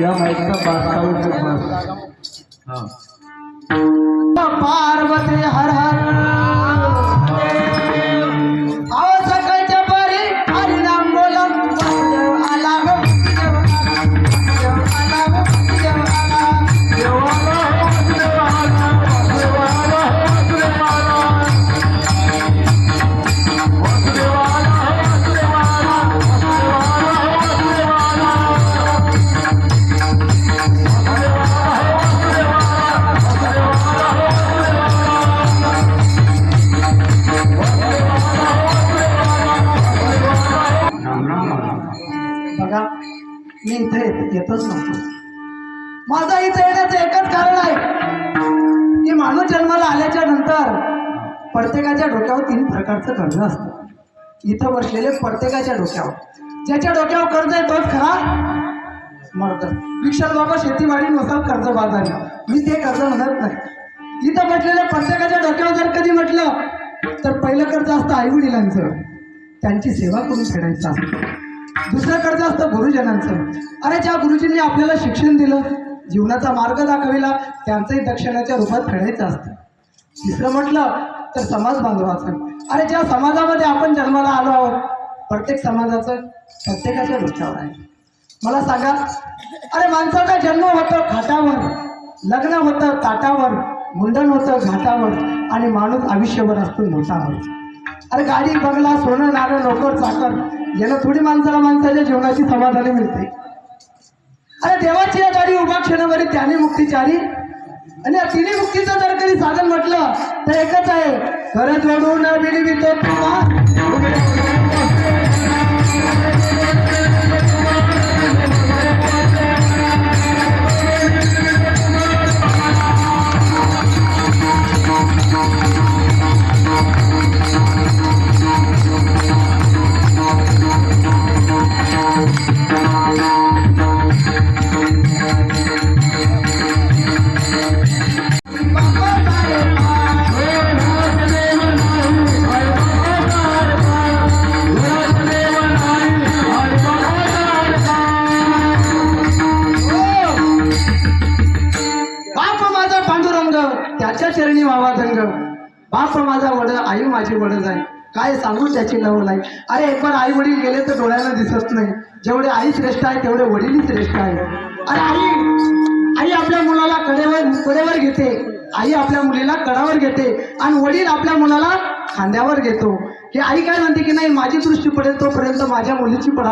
या माईकचा बारकावर खूप मस्त हा. पार्वती हर हर मी इथे येतच नव्हतो माझा इथे येण्याचं एकच कारण आहे की माणूस जन्माला आल्याच्यानंतर प्रत्येकाच्या डोक्यावर तीन प्रकारचं कर्ज असतं. इथं बसलेले प्रत्येकाच्या डोक्यावर. ज्याच्या डोक्यावर कर्ज आहे तोच खरा मर्द. विशाल बाबा शेतीवाडी नसाल कर्ज बाजारी मी ते कर्ज म्हणत नाही. इथं म्हटलेलं प्रत्येकाच्या डोक्यावर जर कधी म्हटलं तर पहिलं कर्ज असतं आई वडिलांचं त्यांची सेवा करून फेडायचं असतं. दुसरं कर्ज असतं गुरुजनांचं. अरे ज्या गुरुजींनी आपल्याला शिक्षण दिलं जीवनाचा मार्ग दाखविला त्यांचंही दक्षिणाच्या रूपात फेडायचं असतं. तिसरं म्हटलं तर समाज बांधवाचं. अरे ज्या समाजामध्ये आपण जन्माला आलो आहोत प्रत्येक समाजाचं प्रत्येकाच्या डोक्यावर आहे. मला सांगा अरे माणसाचा जन्म होतो खाटावर लग्न होतं ताटावर मुंडन होतं घाटावर आणि माणूस आयुष्यभर असतो मोठावर. अरे गाडी बंगला सोनं नाणं नोकर चाकर यानं थोडी माणसाला माणसाच्या जीवनाची समाधानी मिळते. अरे देवाची या गाडी उभा क्षणामध्ये त्याने मुक्तीचारी आणि या तिन्ही मुक्तीचं जर कधी साधन म्हटलं तर एकच आहे घर जोडून विनिवितो पांडुरंग त्याच्या चरणी व्हावा धंग बाप माझा वड आई माझी वड आहे. काय सांगू त्याची नव नाही अरे एक पण आई वडील गेले तर डोळ्याला दिसत नाही. जेवढे आई श्रेष्ठ आहे तेवढे वडीलही श्रेष्ठ आहे. अरे आई आई आपल्या मुलाला कडेवर कडेवर घेते. आई आपल्या मुलीला कडावर घेते. आणि वडील आपल्या मुलाला खांद्यावर घेतो. की आई काय म्हणते की नाही माझी दृष्टी पडेल तोपर्यंत माझ्या मुलीची पडा